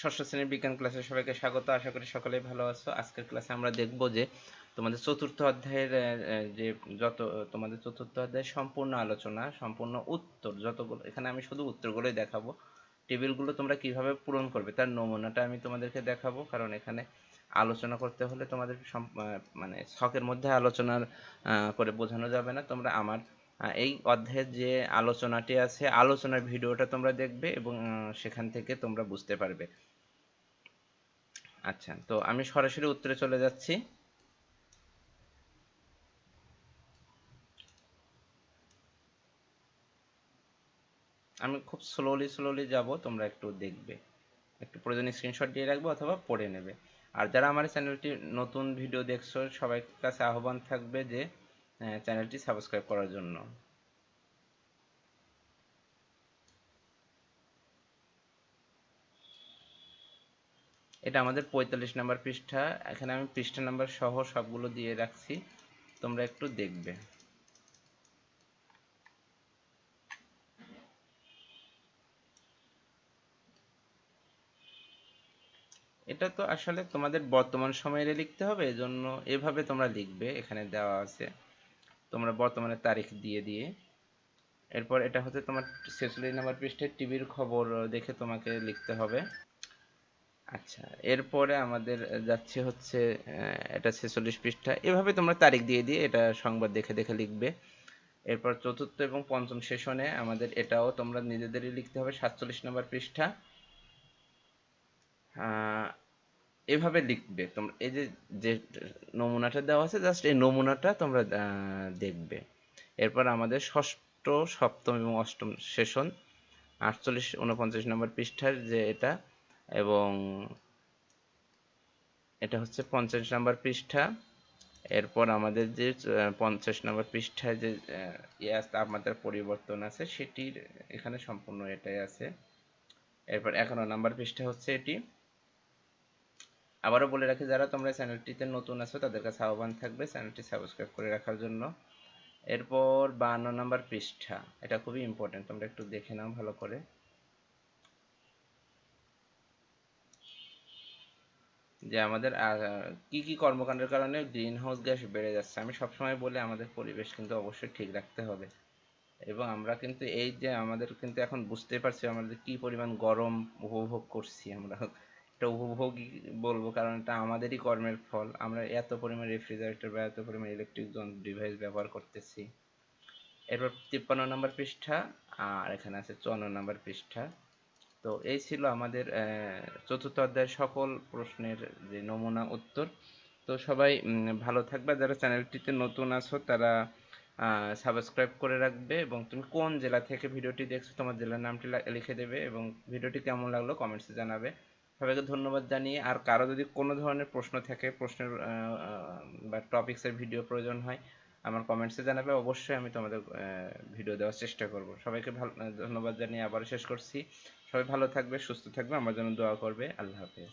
ষষ্ঠ শ্রেণির বিজ্ঞান ক্লাসে সবাইকে স্বাগত। আশা করি সকলেই ভালো আছো। আজকের ক্লাসে আমরা দেখব যে তোমাদের চতুর্থ অধ্যায়ের যে যত, তোমাদের চতুর্থ অধ্যায়ের সম্পূর্ণ আলোচনা, সম্পূর্ণ উত্তর, যতগুলো, এখানে আমি শুধু উত্তরগুলোই দেখাবো। টেবিলগুলো তোমরা কীভাবে পূরণ করবে তার নমুনাটা আমি তোমাদেরকে দেখাবো, কারণ এখানে আলোচনা করতে হলে তোমাদের মানে ছকের মধ্যে আলোচনার করে বোঝানো যাবে না। তোমরা আমার এই অধ্যায়ের যে আলোচনাটি আছে, আলোচনার ভিডিওটা তোমরা দেখবে এবং সেখান থেকে তোমরা বুঝতে পারবে। আচ্ছা তো আমি সরাসরি উত্তরে চলে যাচ্ছি। আমি খুব স্লোলি স্লোলি যাব, তোমরা একটু দেখবে। একটু প্রয়োজনীয় স্ক্রিনশট দিয়ে রাখবে অথবা পড়ে নেবে। আর যারা আমার চ্যানেলটি নতুন ভিডিও দেখছ সবাই কাছে আহ্বান থাকবে যে চ্যানেলটি সাবস্ক্রাইব করার জন্য। এটা আমাদের পঁয়তাল্লিশ নাম্বার পৃষ্ঠা। এখানে আমি পৃষ্ঠা নাম্বার সহ সবগুলো দিয়ে রাখছি। তোমরা একটু দেখবে। এটা তো আসলে তোমাদের বর্তমান সময়ে লিখতে হবে, এজন্য এভাবে তোমরা লিখবে, এখানে দেওয়া আছে। তোমরা বর্তমানে তারিখ দিয়ে দিয়ে। এরপর এটা হচ্ছে তোমার ছেচল্লিশ নাম্বার পৃষ্ঠায় টিভির খবর দেখে তোমাকে লিখতে হবে। আচ্ছা এরপরে আমাদের যাচ্ছে হচ্ছে এটা ছেচল্লিশ পৃষ্ঠা। এভাবে তোমরা তারিখ দিয়ে দিয়ে এটা সংবাদ দেখে দেখে লিখবে। এরপর চতুর্থ এবং পঞ্চম সেশনে আমাদের এটাও তোমরা নিজেদেরই লিখতে হবে, সাতচল্লিশ নম্বর পৃষ্ঠা। এভাবে লিখবে তোমরা এই যে যে নমুনাটা দেওয়া আছে জাস্ট এই নমুনাটা তোমরা দেখবে। এরপর আমাদের ষষ্ঠ সপ্তম এবং অষ্টম সেশন আটচল্লিশ উনপঞ্চাশ নম্বর পৃষ্ঠার যে এটা এবং এটা হচ্ছে পঞ্চাশ নম্বর পৃষ্ঠা। এরপর আমাদের যে পঞ্চাশ নম্বর পৃষ্ঠায় যে ইয়ে আছে, তাপমাত্রার পরিবর্তন আছে সেটির এখানে সম্পূর্ণ এটাই আছে। এরপর একান্ন নাম্বার পৃষ্ঠা হচ্ছে এটি। আবারও বলে রাখি, যারা তোমরা চ্যানেলটিতে নতুন আছো, তাদের কাছে আহ্বান থাকবে চ্যানেলটি সাবস্ক্রাইব করে রাখার জন্য। এরপর বান্ন নাম্বার পৃষ্ঠা, এটা খুবই ইম্পর্টেন্ট তোমরা একটু দেখে নাও ভালো করে। যে আমাদের কি কি কর্মকাণ্ডের কারণে গ্রিন হাউস গ্যাস বেড়ে যাচ্ছে, আমি সবসময় বলে আমাদের পরিবেশ কিন্তু অবশ্যই ঠিক রাখতে হবে। এবং আমরা কিন্তু এই যে আমাদের কিন্তু এখন বুঝতে পারছি আমাদের কি পরিমাণ গরম উপভোগ করছি আমরা। এটা উপভোগই বলব, কারণ এটা আমাদেরই কর্মের ফল। আমরা এত পরিমাণ রেফ্রিজারেটর বা এত পরিমাণ ইলেকট্রিক ডিভাইস ব্যবহার করতেছি। এরপর তিপ্পান্ন নম্বর পৃষ্ঠা, আর এখানে আছে চুয়ান্ন নম্বর পৃষ্ঠা। তো এই ছিল আমাদের চতুর্থ অধ্যায়ের সকল প্রশ্নের যে নমুনা উত্তর। তো সবাই ভালো থাকবে। যারা চ্যানেলটিতে নতুন আছো, তারা সাবস্ক্রাইব করে রাখবে এবং তুমি কোন জেলা থেকে ভিডিওটি দেখছ, তোমার জেলার নামটি লিখে দেবে এবং ভিডিওটি কেমন লাগল কমেন্টসে জানাবে। সবাইকে ধন্যবাদ জানিয়ে, আর কারও যদি কোনো ধরনের প্রশ্ন থাকে, প্রশ্নের বা টপিক্সের ভিডিও প্রয়োজন হয়, আমার কমেন্টসে জানাবে। অবশ্যই আমি তোমাদের ভিডিও দেওয়ার চেষ্টা করব। সবাইকে ভালো ধন্যবাদ জানিয়ে আবার শেষ করছি। সবাই ভালো থাকবে, সুস্থ থাকবে, আমার জন্য দোয়া করবে। আল্লাহ হাফেজ।